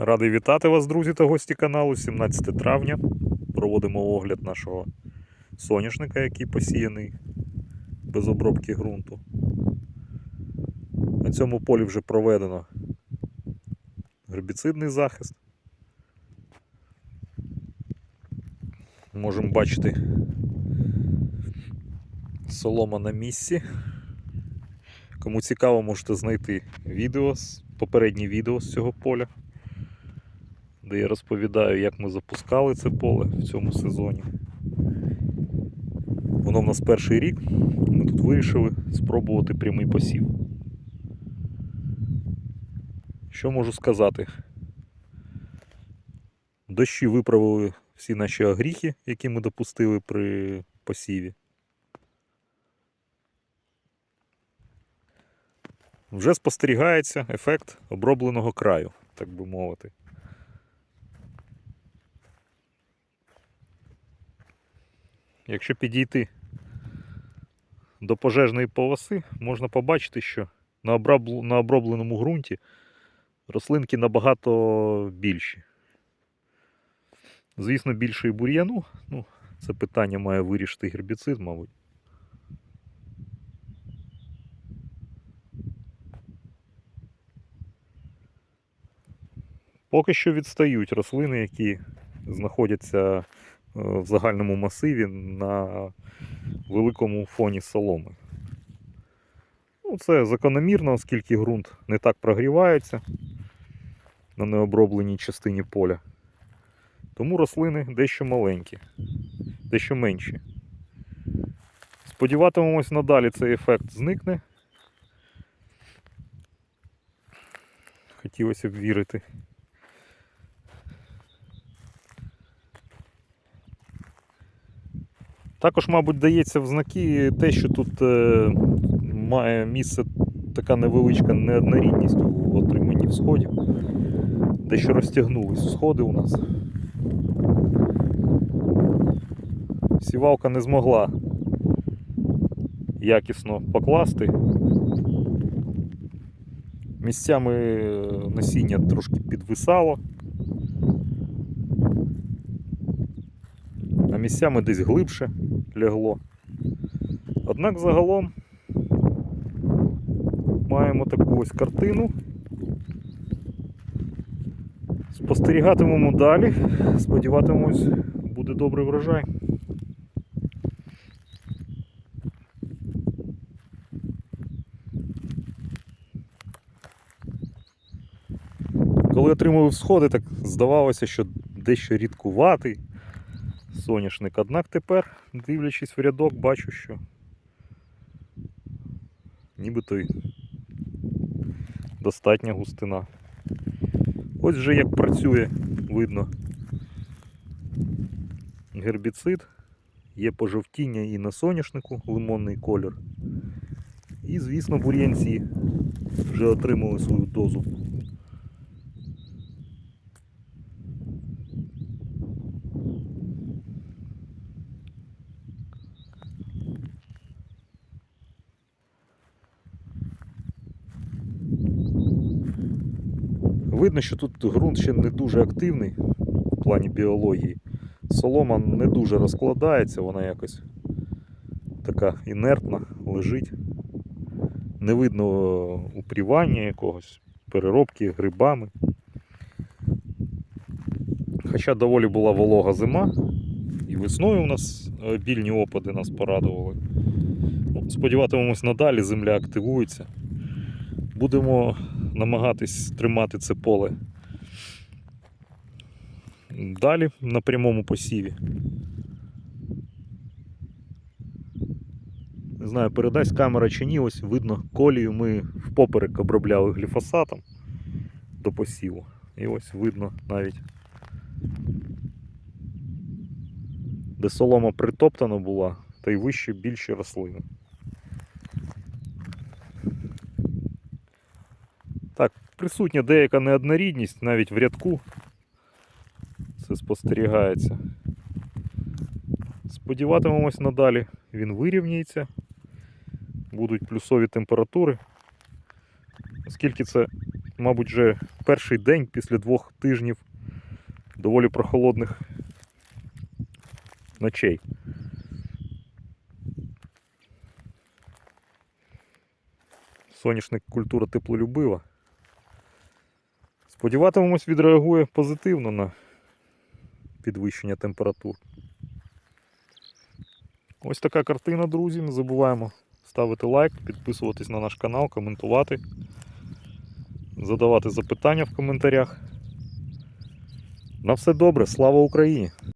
Радий вітати вас, друзі та гості каналу. 17 травня. Проводимо огляд нашого соняшника, який посіяний без обробки ґрунту. На цьому полі вже проведено гербіцидний захист. Можемо бачити солома на місці. Кому цікаво, можете знайти відео, попереднє відео з цього поля де я розповідаю, як ми запускали це поле в цьому сезоні. Воно в нас перший рік. Ми тут вирішили спробувати прямий посів. Що можу сказати? Дощі виправили всі наші огріхи, які ми допустили при посіві. Вже спостерігається ефект обробленого краю, так би мовити. Якщо підійти до пожежної полоси, можна побачити, що на, обробленому ґрунті рослинки набагато більші. Звісно, більше і бур'яну. Ну, це питання має вирішити гербіцид, мабуть. Поки що відстають рослини, які знаходяться в загальному масиві на великому фоні соломи. Ну, це закономірно, оскільки ґрунт не так прогрівається на необробленій частині поля. Тому рослини дещо маленькі, дещо менші. Сподіватимемось, надалі цей ефект зникне. Хотілося б вірити. Також, мабуть, дається в знаки те, що тут е, має місце така невеличка неоднорідність у отриманні всходів. Дещо розтягнулись всходи у нас. Сівалка не змогла якісно покласти. Місцями е, насіння трошки підвисало. а місцями десь глибше лягло. Однак загалом маємо таку ось картину. Спостерігатимемо далі. Сподіватимемось, буде добрий врожай. Коли отримував сходи, так здавалося, що дещо рідкуватий соняшник. Однак тепер, дивлячись в рядок, бачу, що нібито й достатня густина. Ось вже як працює, видно гербіцид, є пожовтіння і на соняшнику лимонний колір. І, звісно, бур'янці вже отримали свою дозу. Видно, що тут ґрунт ще не дуже активний в плані біології. Солома не дуже розкладається, вона якось така інертна, лежить. Не видно упрівання якогось, переробки грибами. Хоча доволі була волога зима, і весною у нас е, обільні опади нас порадували. Сподіватимемось надалі, земля активується. Будемо намагатись тримати це поле далі на прямому посіві. Не знаю, передасть камера чи ні, ось видно колію ми впоперек обробляли гліфосатом до посіву. І ось видно навіть, де солома притоптана була, та й вище більші рослини. Так, присутня деяка неоднорідність навіть в рядку. Це спостерігається. Сподіватимемось надалі, він вирівняється, будуть плюсові температури. Оскільки це мабуть, вже перший день після двох тижнів доволі прохолодних ночей. Соняшник культура теплолюбива. Сподіватимемось, відреагує позитивно на підвищення температур. Ось така картина, друзі. Не забуваємо ставити лайк, підписуватись на наш канал, коментувати, задавати запитання в коментарях. На все добре, слава Україні!